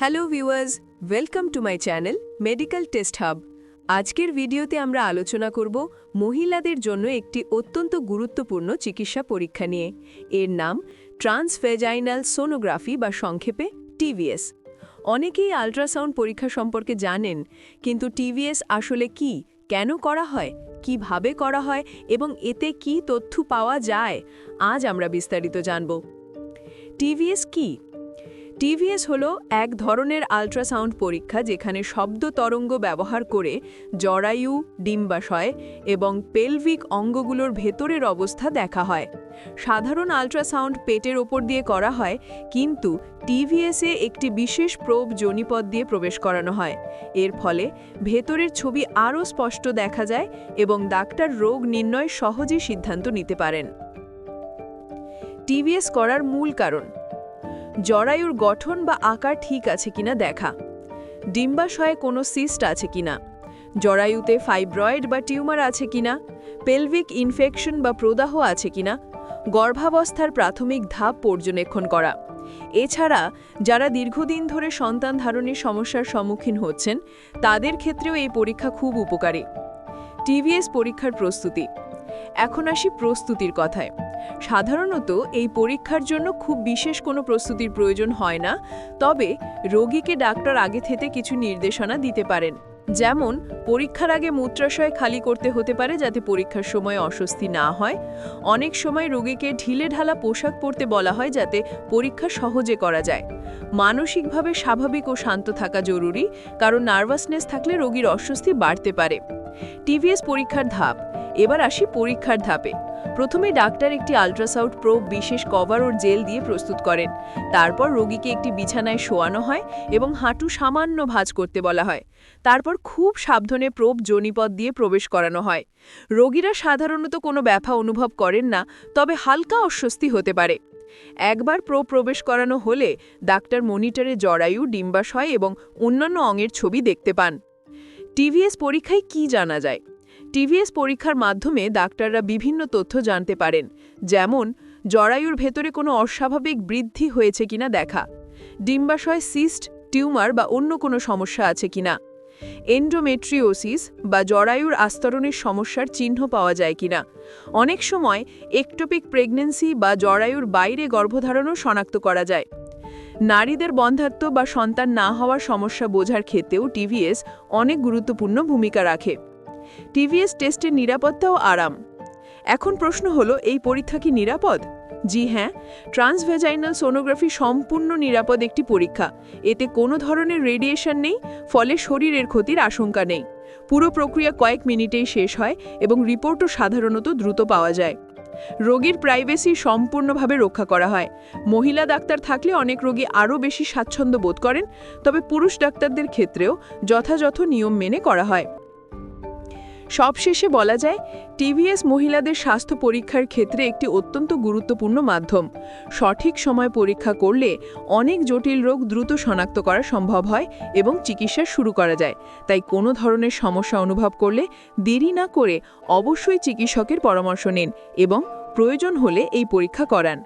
Hello viewers welcome to my channel medical test hub আজকের ভিডিওতে আমরা আলোচনা করব মহিলাদের জন্য একটি অত্যন্ত গুরুত্বপূর্ণ চিকিৎসা পরীক্ষা নিয়ে। এর নাম ট্রান্সভেজাইনাল সোনোগ্রাফি বা সংক্ষেপে টিভিএস। অনেকেই আল্ট্রাসাউন্ড পরীক্ষা সম্পর্কে জানেন, কিন্তু টিভিএস আসলে কি, কেন করা হয়, কীভাবে করা হয় এবং এতে কি তথ্য পাওয়া যায়, আজ আমরা বিস্তারিত জানব। টিভিএস কি? টিভিএস হলো এক ধরনের আল্ট্রাসাউন্ড পরীক্ষা যেখানে শব্দ তরঙ্গ ব্যবহার করে জরায়ু, ডিম্বাশয় এবং পেলভিক অঙ্গগুলোর ভেতরের অবস্থা দেখা হয়। সাধারণ আল্ট্রাসাউন্ড পেটের ওপর দিয়ে করা হয়, কিন্তু টিভিএসে একটি বিশেষ প্রোব জনিপদ দিয়ে প্রবেশ করানো হয়। এর ফলে ভেতরের ছবি আরও স্পষ্ট দেখা যায় এবং ডাক্তার রোগ নির্ণয় সহজেই সিদ্ধান্ত নিতে পারেন। টিভিএস করার মূল কারণ জরায়ুর গঠন বা আকার ঠিক আছে কিনা দেখা। ডিম্বাশয়ে কোনো সিস্ট আছে কিনা? জরায়ুতে ফাইব্রয়েড বা টিউমার আছে কিনা? পেলভিক ইনফেকশন বা প্রদাহ আছে কিনা? গর্ভাবস্থার প্রাথমিক ধাপ পর্যবেক্ষণ করা। এছাড়া, যারা দীর্ঘদিন ধরে সন্তান ধারণের সমস্যার সম্মুখীন হচ্ছেন, তাদের ক্ষেত্রেও এই পরীক্ষা খুব উপকারী। টিভিএস পরীক্ষার প্রস্তুতি। এখন আসি প্রস্তুতির কথায়। সাধারণত এই পরীক্ষার জন্য খুব বিশেষ কোনো প্রস্তুতির প্রয়োজন হয় না, তবে রোগীকে ডাক্তার আগে থেকে কিছু নির্দেশনা দিতে পারেন। যেমন, পরীক্ষার আগে মূত্রাশয় খালি করতে হতে পারে যাতে পরীক্ষার সময় অস্বস্তি না হয়। অনেক সময় রোগীকে ঢিলে ঢালা পোশাক পরতে বলা হয় যাতে পরীক্ষা সহজে করা যায়। মানসিকভাবে স্বাভাবিক ও শান্ত থাকা জরুরি, কারণ নার্ভাসনেস থাকলে রোগীর অস্বস্তি বাড়তে পারে। টিভিএস পরীক্ষার ধাপ। এবার আসি পরীক্ষার ধাপে। প্রথমে ডাক্তার একটি আল্ট্রাসাউন্ড প্রোব বিশেষ কভার ওর জেল দিয়ে প্রস্তুত করেন। তারপর রোগীকে একটি বিছানায় শোয়ানো হয় এবং হাঁটু সামান্য ভাঁজ করতে বলা হয়। তারপর খুব সাবধানে প্রোব জনিপদ দিয়ে প্রবেশ করানো হয়। রোগীরা সাধারণত কোনো ব্যথা অনুভব করেন না, তবে হালকা অস্বস্তি হতে পারে। একবার প্রো প্রবেশ করানো হলে ডাক্তার মনিটরে জরায়ু, ডিম্বাশয় এবং অন্যান্য অঙ্গের ছবি দেখতে পান। টিভিএস পরীক্ষায় কি জানা যায়? টিভিএস পরীক্ষার মাধ্যমে ডাক্তাররা বিভিন্ন তথ্য জানতে পারেন, যেমন, জরায়ুর ভেতরে কোনো অস্বাভাবিক বৃদ্ধি হয়েছে কিনা দেখা, ডিম্বাশয় সিস্ট, টিউমার বা অন্য কোনো সমস্যা আছে কিনা, এন্ডোমেট্রিওসিস বা জরায়ুর আস্তরণের সমস্যার চিহ্ন পাওয়া যায় কিনা, অনেক সময় একটোপিক প্রেগন্যান্সি বা জরায়ুর বাইরে গর্ভধারণও শনাক্ত করা যায়। নারীদের বন্ধাত্ব বা সন্তান না হওয়ার সমস্যা বোঝার ক্ষেত্রেও টিভিএস অনেক গুরুত্বপূর্ণ ভূমিকা রাখে। টিভিএস টেস্টের নিরাপত্তা ও আরাম। এখন প্রশ্ন হলো, এই পরীক্ষা কি নিরাপদ? জি হ্যাঁ ট্রান্সভেজাইনাল সোনোগ্রাফি সম্পূর্ণ নিরাপদ একটি পরীক্ষা। এতে কোনো ধরনের রেডিয়েশন নেই, ফলে শরীরের ক্ষতির আশঙ্কা নেই। পুরো প্রক্রিয়া কয়েক মিনিটেই শেষ হয় এবং রিপোর্টও সাধারণত দ্রুত পাওয়া যায়। রোগীর প্রাইভেসি সম্পূর্ণভাবে রক্ষা করা হয়। মহিলা ডাক্তার থাকলে অনেক রোগী আরও বেশি স্বাচ্ছন্দ্য বোধ করেন, তবে পুরুষ ডাক্তারদের ক্ষেত্রেও যথাযথ নিয়ম মেনে করা হয়। সবশেষে বলা যায়, টিভিএস মহিলাদের স্বাস্থ্য পরীক্ষার ক্ষেত্রে একটি অত্যন্ত গুরুত্বপূর্ণ মাধ্যম। সঠিক সময় পরীক্ষা করলে অনেক জটিল রোগ দ্রুত শনাক্ত করা সম্ভব হয় এবং চিকিৎসা শুরু করা যায়। তাই কোনো ধরনের সমস্যা অনুভব করলে দেরি না করে অবশ্যই চিকিৎসকের পরামর্শ নিন এবং প্রয়োজন হলে এই পরীক্ষা করান।